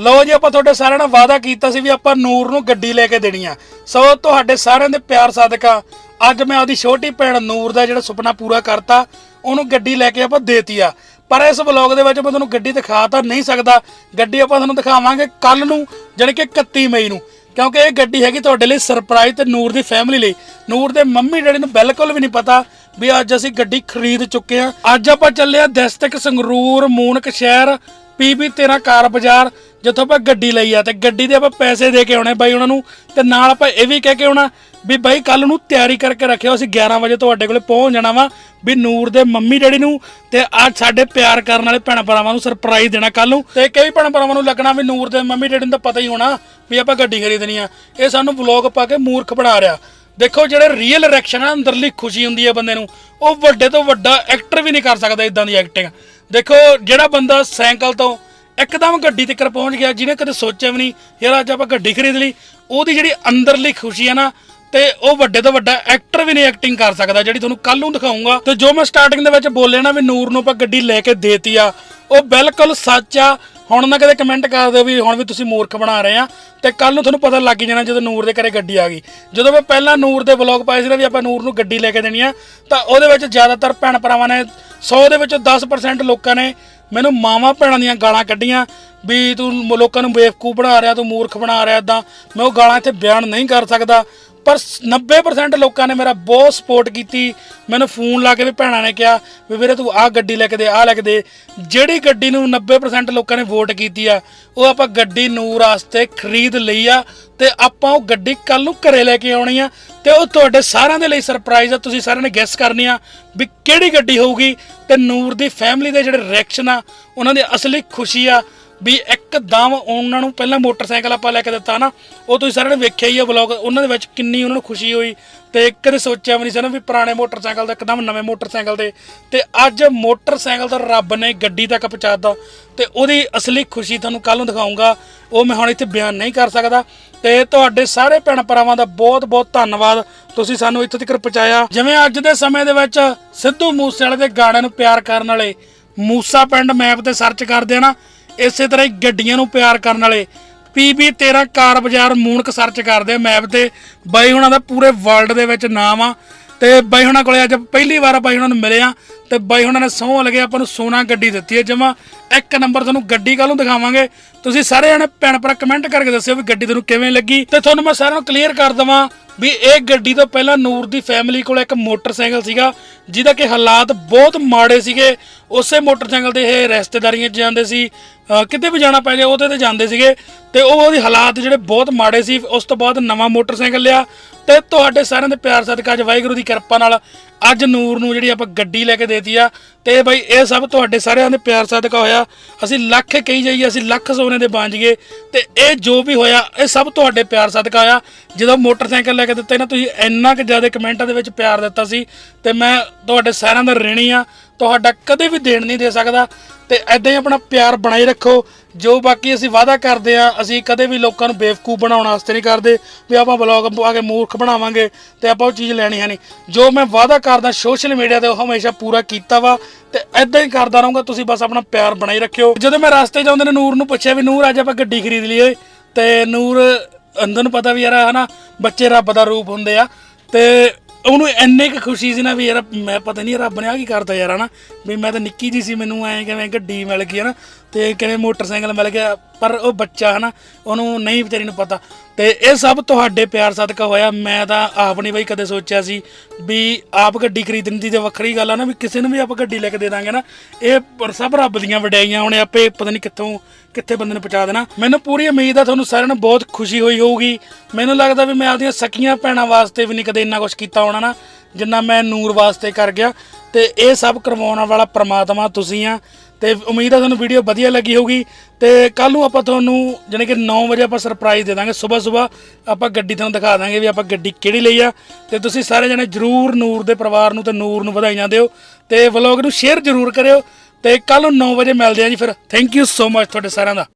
ਲਓ ਜੀ, ਆਪਾਂ ਤੁਹਾਡੇ ਸਾਰਿਆਂ ਨਾਲ ਵਾਅਦਾ ਕੀਤਾ ਸੀ ਵੀ ਆਪਾਂ ਨੂਰ ਨੂੰ ਗੱਡੀ ਲੈ ਕੇ ਦੇਣੀ ਆ। ਸੋ ਤੁਹਾਡੇ ਸਾਰਿਆਂ ਦੇ ਪਿਆਰ ਸਦਕਾ ਅੱਜ ਮੈਂ ਉਹਦੀ ਛੋਟੀ ਭੈਣ ਨੂਰ ਦਾ ਜਿਹੜਾ ਸੁਪਨਾ ਪੂਰਾ ਕਰਤਾ, ਉਹਨੂੰ ਗੱਡੀ ਲੈ ਕੇ ਆਪਾਂ ਦੇਤੀ ਆ। ਪਰ ਇਸ ਵਲੌਗ ਦੇ ਵਿੱਚ ਮੈਂ ਤੁਹਾਨੂੰ ਗੱਡੀ ਦਿਖਾ ਤਾਂ ਨਹੀਂ ਸਕਦਾ। ਗੱਡੀ ਆਪਾਂ ਤੁਹਾਨੂੰ ਦਿਖਾਵਾਂਗੇ ਕੱਲ ਨੂੰ, ਜਾਣੀ ਕਿ 31 ਮਈ ਨੂੰ। ਕਿਉਂਕਿ ਇਹ ਗੱਡੀ ਹੈਗੀ ਤੁਹਾਡੇ ਲਈ ਸਰਪ੍ਰਾਈਜ਼ ਤੇ ਨੂਰ ਦੀ ਫੈਮਿਲੀ ਲਈ। ਨੂਰ ਦੇ ਮੰਮੀ ਡੈਡੀ ਨੂੰ ਬਿਲਕੁਲ ਵੀ ਨਹੀਂ ਪਤਾ ਵੀ ਅੱਜ ਅਸੀਂ ਗੱਡੀ ਖਰੀਦ ਚੁੱਕੇ ਆ। ਅੱਜ ਆਪਾਂ ਚੱਲੇ ਆ ਦਸਤਕ ਸੰਗਰੂਰ, ਮੂਨਕ ਸ਼ਹਿਰ ਪੀਬੀ 13 ਕਾਰ ਬਾਜ਼ਾਰ। ਜਿੱਥੋਂ ਆਪਾਂ ਗੱਡੀ ਲਈ ਆ ਤੇ ਗੱਡੀ ਦੇ ਆਪਾਂ ਪੈਸੇ ਦੇ ਕੇ ਆਉਣੇ ਬਾਈ ਉਹਨਾਂ ਨੂੰ ਤੇ ਨਾਲ ਆਪਾਂ ਇਹ ਵੀ ਕਹਿ ਕੇ ਆਉਣਾ ਵੀ ਬਾਈ ਕੱਲ ਨੂੰ ਤਿਆਰੀ ਕਰਕੇ ਰੱਖਿਓ, ਅਸੀਂ 11 ਵਜੇ ਤੁਹਾਡੇ ਕੋਲੇ ਪਹੁੰਚ ਜਾਣਾ ਵਾ ਵੀ ਨੂਰ ਦੇ ਮੰਮੀ ਡੈਡੀ ਨੂੰ ਤੇ ਅੱਜ ਸਾਡੇ ਪਿਆਰ ਕਰਨ ਵਾਲੇ ਭੈਣ ਭਰਾਵਾਂ ਨੂੰ ਸਰਪ੍ਰਾਈਜ਼ ਦੇਣਾ ਕੱਲ ਨੂੰ ਤੇ ਕਈ ਭੈਣ ਭਰਾਵਾਂ ਨੂੰ ਲੱਗਣਾ ਵੀ ਨੂਰ ਦੇ ਮੰਮੀ ਡੈਡੀ ਨੂੰ ਤਾਂ ਪਤਾ ਹੀ ਹੋਣਾ ਵੀ ਆਪਾਂ ਗੱਡੀ ਖਰੀਦਣੀ ਆ। ਇਹ ਸਾਨੂੰ ਵਲੌਗ ਪਾ ਕੇ ਮੂਰਖ ਬਣਾ ਰਿਹਾ। ਦੇਖੋ ਜਿਹੜੇ ਰੀਅਲ ਰਿਐਕਸ਼ਨ ਆ, ਅੰਦਰਲੀ ਖੁਸ਼ੀ ਹੁੰਦੀ ਹੈ ਬੰਦੇ ਨੂੰ। ਉਹ ਵੱਡੇ ਤੋਂ ਵੱਡਾ ਐਕਟਰ ਵੀ ਨਹੀਂ ਕਰ ਸਕਦਾ ਇਦਾਂ ਦੀ ਐਕਟਿੰਗ ਦੇਖੋ ਜਿਹੜਾ ਬੰਦਾ ਸਾਈਕਲ ਤੋਂ ਇੱਕਦਮ ਗੱਡੀ ਤੱਕ ਪਹੁੰਚ ਗਿਆ, ਜਿਹਨੇ ਕਦੇ ਸੋਚਿਆ ਵੀ ਨਹੀਂ, ਯਾਰ ਅੱਜ ਆਪਾਂ ਗੱਡੀ ਖਰੀਦ ਲਈ। ਉਹਦੀ ਜਿਹੜੀ ਅੰਦਰਲੀ ਖੁਸ਼ੀ ਹੈ ਨਾ, ਤੇ ਉਹ ਵੱਡੇ ਤੋਂ ਵੱਡਾ ਐਕਟਰ ਵੀ ਨਹੀਂ ਐਕਟਿੰਗ ਕਰ ਸਕਦਾ, ਜਿਹੜੀ ਤੁਹਾਨੂੰ ਕੱਲ ਨੂੰ ਦਿਖਾਉਂਗਾ ਤੇ ਜੋ ਮੈਂ ਸਟਾਰਟਿੰਗ ਦੇ ਵਿੱਚ ਬੋਲਿਆ ਨਾ ਵੀ ਨੂਰ ਨੂੰ ਆਪਾਂ ਗੱਡੀ ਲੈ ਕੇ ਦੇਤੀ ਆ, ਉਹ ਬਿਲਕੁਲ ਸੱਚ ਆ। ਹੁਣ ਨਾ ਕਦੇ ਕਮੈਂਟ ਕਰ ਦਿਓ ਵੀ ਹੁਣ ਵੀ ਤੁਸੀਂ ਮੂਰਖ ਬਣਾ ਰਹੇ ਆ, ਤੇ ਕੱਲ ਨੂੰ ਤੁਹਾਨੂੰ ਪਤਾ ਲੱਗ ਜਾਣਾ ਜਦੋਂ ਨੂਰ ਦੇ ਘਰੇ ਗੱਡੀ ਆ ਗਈ। ਜਦੋਂ ਮੈਂ ਪਹਿਲਾਂ ਨੂਰ ਦੇ ਵਲੌਗ ਪਾਏ ਸੀ ਨਾ ਵੀ ਆਪਾਂ ਨੂਰ ਨੂੰ ਗੱਡੀ ਲੈ ਕੇ ਦੇਣੀ ਆ, ਤਾਂ ਉਹਦੇ ਵਿੱਚ ਜ਼ਿਆਦਾਤਰ ਭੈਣ ਭਰਾਵਾਂ ਨੇ 100 ਦੇ ਵਿੱਚੋਂ 10% ਲੋਕਾਂ ਨੇ ਮੈਨੂੰ ਮਾਵਾਂ ਭੈਣਾਂ ਦੀਆਂ ਗਾਲਾਂ ਕੱਢੀਆਂ ਵੀ ਤੂੰ ਲੋਕਾਂ ਨੂੰ ਬੇਵਕੂਫ ਬਣਾ ਰਿਹਾ, ਤੂੰ ਮੂਰਖ ਬਣਾ ਰਿਹਾ ਇਦਾਂ ਮੈਂ ਉਹ ਗਾਲਾਂ ਇੱਥੇ ਬਿਆਨ ਨਹੀਂ ਕਰ ਸਕਦਾ। ਪਰ 90% ਲੋਕਾਂ ਨੇ ਮੇਰਾ ਬਹੁਤ ਸਪੋਰਟ ਕੀਤੀ। ਮੈਨੂੰ ਫੋਨ ਲਾ ਕੇ ਵੀ ਭੈਣਾਂ ਨੇ ਕਿਹਾ ਵੀ ਵੀਰੇ ਤੂੰ ਆਹ ਗੱਡੀ ਲੈ ਕੇ ਦੇ, ਆਹ ਲੈ ਕੇ ਦੇ। ਜਿਹੜੀ ਗੱਡੀ ਨੂੰ 90% ਲੋਕਾਂ ਨੇ ਵੋਟ ਕੀਤੀ ਆ, ਉਹ ਆਪਾਂ ਗੱਡੀ ਨੂਰ ਵਾਸਤੇ ਖਰੀਦ ਲਈ ਆ ਤੇ ਆਪਾਂ ਉਹ ਗੱਡੀ ਕੱਲ ਨੂੰ ਘਰੇ ਲੈ ਕੇ ਆਉਣੀ ਆ ਤੇ ਉਹ ਤੁਹਾਡੇ ਸਾਰਿਆਂ ਦੇ ਲਈ ਸਰਪ੍ਰਾਈਜ਼ ਆ। ਤੁਸੀਂ ਸਾਰਿਆਂ ਨੇ ਗੈਸ ਕਰਨੀ ਆ ਵੀ ਕਿਹੜੀ ਗੱਡੀ ਹੋਊਗੀ ਤੇ ਨੂਰ ਦੀ ਫੈਮਿਲੀ ਦੇ ਜਿਹੜੇ ਰਿਐਕਸ਼ਨ ਆ, ਉਹਨਾਂ ਦੀ ਅਸਲੀ ਖੁਸ਼ੀ ਆ। ਵੀ ਇੱਕਦਮ ਉਹਨਾਂ ਨੂੰ ਪਹਿਲਾਂ ਮੋਟਰਸਾਈਕਲ ਆਪਾਂ ਲੈ ਕੇ ਦਿੱਤਾ ਨਾ, ਉਹ ਤੁਸੀਂ ਸਾਰਿਆਂ ਨੇ ਵੇਖਿਆ ਹੀ ਆ ਵਲੌਗ ਉਹਨਾਂ ਦੇ ਵਿੱਚ ਕਿੰਨੀ ਉਹਨਾਂ ਨੂੰ ਖੁਸ਼ੀ ਹੋਈ ਤੇ ਕਦੇ ਸੋਚਿਆ ਵੀ ਨਹੀਂ ਸੀ ਨਾ ਵੀ ਪੁਰਾਣੇ ਮੋਟਰਸਾਈਕਲ ਦਾ ਇੱਕਦਮ ਨਵੇਂ ਮੋਟਰਸਾਈਕਲ ਦੇ। ਤੇ ਅੱਜ ਮੋਟਰਸਾਈਕਲ ਤਾਂ ਰੱਬ ਨੇ ਗੱਡੀ ਤੱਕ ਪਹੁੰਚਾਤਾ ਤੇ ਉਹਦੀ ਅਸਲੀ ਖੁਸ਼ੀ ਤੁਹਾਨੂੰ ਕੱਲ ਨੂੰ ਦਿਖਾਉਂਗਾ ਉਹ ਮੈਂ ਹੁਣ ਇੱਥੇ ਬਿਆਨ ਨਹੀਂ ਕਰ ਸਕਦਾ। ਤੇ ਤੁਹਾਡੇ ਸਾਰੇ ਭੈਣ ਭਰਾਵਾਂ ਦਾ ਬਹੁਤ ਬਹੁਤ ਧੰਨਵਾਦ, ਤੁਸੀਂ ਸਾਨੂੰ ਇੱਥੇ ਤੱਕ ਪਹੁੰਚਾਇਆ। ਜਿਵੇਂ ਅੱਜ ਦੇ ਸਮੇਂ ਦੇ ਵਿੱਚ ਸਿੱਧੂ ਮੂਸੇਵਾਲੇ ਦੇ ਗਾਣਿਆਂ ਨੂੰ ਪਿਆਰ ਕਰਨ ਵਾਲੇ ਮੂਸਾ ਪਿੰਡ ਮੈਪ ਤੇ ਸਰਚ ਕਰਦੇ ਆ ਨਾ ਇਸੇ ਤਰ੍ਹਾਂ ਹੀ ਗੱਡੀਆਂ ਨੂੰ ਪਿਆਰ ਕਰਨ ਵਾਲੇ ਪੀਬੀ 13 ਕਾਰ ਬਾਜ਼ਾਰ ਮੂਨਕ ਸਰਚ ਕਰਦੇ ਆ ਮੈਪ ਤੇ। ਬਾਈ ਹੁਣਾਂ ਦਾ ਪੂਰੇ ਵਰਲਡ ਦੇ ਵਿੱਚ ਨਾਮ ਆ। ਤੇ ਬਾਈ ਹੁਣਾਂ ਕੋਲੇ ਅੱਜ ਪਹਿਲੀ ਵਾਰ ਬਾਈ ਹੁਣਾਂ ਨੂੰ ਮਿਲੇ ਆ। ਤੇ ਬਾਈ ਹੁਣਾਂ ਨੇ ਸਹੁੰ ਲਗੇ ਆਪਾਂ ਨੂੰ ਸੋਨਾ ਗੱਡੀ ਦਿੱਤੀ ਹੈ ਜਮਾ ਇੱਕ ਨੰਬਰ ਤੁਹਾਨੂੰ ਗੱਡੀ ਕੱਲ ਨੂੰ ਦਿਖਾਵਾਂਗੇ। ਤੁਸੀਂ ਸਾਰੇ ਜਣੇ ਭੈਣ ਭਰਾ ਕਮੈਂਟ ਕਰਕੇ ਦੱਸਿਓ ਵੀ ਗੱਡੀ ਤੁਹਾਨੂੰ ਕਿਵੇਂ ਲੱਗੀ। ਤੇ ਤੁਹਾਨੂੰ ਮੈਂ ਸਾਰਿਆਂ ਨੂੰ ਕਲੀਅਰ ਕਰ ਦਵਾਂ ਵੀ ਇਹ ਗੱਡੀ ਤੋਂ ਪਹਿਲਾਂ ਨੂਰ ਦੀ ਫੈਮਿਲੀ ਕੋਲ ਇੱਕ ਮੋਟਰਸਾਈਕਲ ਸੀਗਾ। ਜਿਹਦਾ ਕਿ ਹਾਲਾਤ ਬਹੁਤ ਮਾੜੇ ਸੀਗੇ। ਉਸੇ ਮੋਟਰਸਾਈਕਲ ਤੇ ਇਹ ਰਿਸ਼ਤੇਦਾਰੀਆਂ 'ਚ ਜਾਂਦੇ ਸੀ। ਅਹ ਕਿਤੇ ਵੀ ਜਾਣਾ ਪੈ ਜਾਏ, ਉਹਦੇ ਤੇ ਜਾਂਦੇ ਸੀਗੇ। ਤੇ ਉਹ ਉਹਦੀ ਹਾਲਾਤ ਜਿਹੜੇ ਬਹੁਤ ਮਾੜੇ ਸੀ। ਉਸ ਤੋਂ ਬਾਅਦ ਨਵਾਂ ਮੋਟਰਸਾਈਕਲ ਲਿਆ। ਤੇ ਤੁਹਾਡੇ ਸਾਰਿਆਂ ਦੇ ਪਿਆਰ ਸਦਕਾ ਅੱਜ ਵਾਹਿਗੁਰੂ ਦੀ ਕਿਰਪਾ ਨਾਲ ਅੱਜ ਨੂਰ ਨੂੰ ਜਿਹੜੀ ਆਪਾਂ ਗੱਡੀ ਲੈ ਕੇ ਦੇਤੀ ਆ। ਤੇ ਬਈ ਇਹ ਸਭ ਤੁਹਾਡੇ ਸਾਰਿਆਂ ਦੇ ਪਿਆਰ ਸਦਕਾ ਹੋਇਆ। ਅਸੀਂ ਲੱਖ ਕਹੀ ਜਾਈਏ, ਅਸੀਂ ਲੱਖ ਸੋਨੇ ਦੇ ਬਣ ਗਏ। ਤੇ ਇਹ ਜੋ ਵੀ ਹੋਇਆ, ਇਹ ਸਭ ਤੁਹਾਡੇ ਪਿਆਰ ਸਦਕਾ ਹੋਇਆ। ਜਦੋਂ ਮੋਟਰਸਾਈਕਲ ਲੈ ਕੇ ਦਿੱਤੇ ਨਾ, ਤੁਸੀਂ ਇੰਨਾ ਕਿ ਜ਼ਿਆਦਾ ਕਮੈਂਟਾਂ ਦੇ ਵਿੱਚ ਪਿਆਰ ਦਿੱਤਾ ਸੀ। ਤੇ ਮੈਂ ਤੁਹਾਡੇ ਸਾਰਿਆਂ ਦਾ ਰਿਣੀ ਆ, ਤੁਹਾਡਾ ਕਦੇ ਵੀ ਦੇਣ ਨਹੀਂ ਦੇ ਸਕਦਾ। ਤੇ ਐਦਾਂ ਹੀ ਆਪਣਾ ਪਿਆਰ ਬਣਾਈ ਰੱਖੋ। ਜੋ ਬਾਕੀ ਅਸੀਂ ਵਾਅਦਾ ਕਰਦੇ ਆ, ਅਸੀਂ ਕਦੇ ਵੀ ਲੋਕਾਂ ਨੂੰ ਬੇਵਕੂਫ ਬਣਾਉਣ ਵਾਸਤੇ ਨਹੀਂ ਕਰਦੇ। ਵੀ ਆਪਾਂ ਬਲੌਗ ਪਾ ਕੇ ਮੂਰਖ ਬਣਾਵਾਂਗੇ ਤੇ ਆਪਾਂ ਉਹ ਚੀਜ਼ ਲੈਣੀ ਹੈ ਨਹੀਂ। ਜੋ ਮੈਂ ਵਾਅਦਾ ਕਰਦਾ ਸੋਸ਼ਲ ਮੀਡੀਆ ਤੇ ਉਹ ਹਮੇਸ਼ਾ ਪੂਰਾ ਕੀਤਾ ਵਾ ਤੇ ਐਦਾਂ ਹੀ ਕਰਦਾ ਰਹੂੰਗਾ, ਤੁਸੀਂ ਬਸ ਆਪਣਾ ਪਿਆਰ ਬਣਾਈ ਰੱਖਿਓ। ਜਦੋਂ ਮੈਂ ਰਸਤੇ ਜਾਂਦੇ ਨੇ ਨੂਰ ਨੂੰ ਪੁੱਛਿਆ ਵੀ, ਨੂਰ, ਅੱਜ ਆਪਾਂ ਗੱਡੀ ਖਰੀਦ ਲਈਏ। ਤੇ ਨੂਰ, ਅੰਦਰ ਨੂੰ ਪਤਾ ਵੀ ਯਾਰ, ਹਨਾ, ਬੱਚੇ ਰੱਬ ਦਾ ਰੂਪ ਹੁੰਦੇ ਆ। ਤੇ ਉਹਨੂੰ ਇੰਨੇ ਕੁ ਖੁਸ਼ੀ ਸੀ ਨਾ ਵੀ ਯਾਰ ਮੈਂ ਪਤਾ ਨਹੀਂ ਰੱਬ ਨੇ ਆ ਕੀ ਕਰਤਾ ਯਾਰ, ਹਨਾ? ਵੀ ਮੈਂ ਤਾਂ ਨਿੱਕੀ ਜੀ ਸੀ, ਮੈਨੂੰ ਐਂ ਕਿਵੇਂ ਗੱਡੀ ਮਿਲ ਗਈ, ਹਨਾ? ਤੇ ਕਿਵੇਂ ਮੋਟਰਸਾਈਕਲ ਮਿਲ ਗਿਆ, ਪਰ ਉਹ ਬੱਚਾ ਹਨਾ, ਉਹਨੂੰ ਨਹੀਂ ਵਿਚਾਰੀ ਨੂੰ ਪਤਾ। ਤੇ ਇਹ ਸਭ ਤੁਹਾਡੇ ਪਿਆਰ ਸਦਕਾ ਹੋਇਆ, ਮੈਂ ਤਾਂ ਆਪ ਨਹੀਂ ਬਈ ਕਦੇ ਸੋਚਿਆ ਸੀ ਵੀ ਆਪ ਗੱਡੀ ਖਰੀਦਣ ਦੀ ਤੇ ਵੱਖਰੀ ਗੱਲ ਆ ਨਾ, ਵੀ ਕਿਸੇ ਨੂੰ ਵੀ ਆਪਾਂ ਗੱਡੀ ਲੈ ਕੇ ਦੇ ਦਾਂਗੇ ਨਾ। ਇਹ ਪਰ ਸਭ ਰੱਬ ਦੀਆਂ ਵਡਿਆਈਆਂ ਹੁਣ, ਆਪੇ ਪਤਾ ਨਹੀਂ ਕਿੱਥੋਂ, ਕਿੱਥੇ ਬੰਦੇ ਨੂੰ ਪਹੁੰਚਾ ਦੇਣਾ। ਮੈਨੂੰ ਪੂਰੀ ਉਮੀਦ ਆ ਤੁਹਾਨੂੰ ਸਾਰਿਆਂ ਨੂੰ ਬਹੁਤ ਖੁਸ਼ੀ ਹੋਈ ਹੋਊਗੀ। ਮੈਨੂੰ ਲੱਗਦਾ ਵੀ ਮੈਂ ਆਪਦੀਆਂ ਸਕੀਆਂ ਭੈਣਾਂ ਵਾਸਤੇ ਵੀ ਨਹੀਂ ਕਦੇ ਇੰਨਾ ਕੁਝ ਕੀਤਾ ਹੋਣਾ ਨਾ, ਜਿੰਨਾ ਮੈਂ ਨੂਰ ਵਾਸਤੇ ਕਰ ਗਿਆ। ਤੇ ਇਹ ਸਭ ਕਰਵਾਉਣ ਵਾਲਾ ਪ੍ਰਮਾਤਮਾ ਤੁਸੀਂ ਆ। ਤੇ ਉਮੀਦ ਆ ਤੁਹਾਨੂੰ ਵੀਡੀਓ ਵਧੀਆ ਲੱਗੀ ਹੋਊਗੀ। ਤੇ ਕੱਲ ਨੂੰ ਆਪਾਂ ਤੁਹਾਨੂੰ, ਜਾਣੀ ਕਿ 9 ਵਜੇ ਆਪਾਂ ਸਰਪ੍ਰਾਈਜ਼ ਦੇ ਦਾਂਗੇ। ਸਵੇਰ ਸਵੇਰ ਆਪਾਂ ਗੱਡੀ ਤੁਹਾਨੂੰ ਦਿਖਾ ਦਾਂਗੇ ਵੀ ਆਪਾਂ ਗੱਡੀ ਕਿਹੜੀ ਲਈ ਆ। ਤੇ ਤੁਸੀਂ ਸਾਰੇ ਜਣੇ ਜਰੂਰ ਨੂਰ ਦੇ ਪਰਿਵਾਰ ਨੂੰ ਤੇ ਨੂਰ ਨੂੰ ਵਧਾਈਆਂ ਦਿਓ। ਤੇ ਵਲੌਗ ਨੂੰ ਸ਼ੇਅਰ ਜਰੂਰ ਕਰਿਓ। ਤੇ ਕੱਲ ਨੂੰ 9 ਵਜੇ ਮਿਲਦੇ ਆ ਜੀ ਫਿਰ। ਥੈਂਕ ਯੂ ਸੋ ਮਚ ਤੁਹਾਡੇ ਸਾਰਿਆਂ ਦਾ।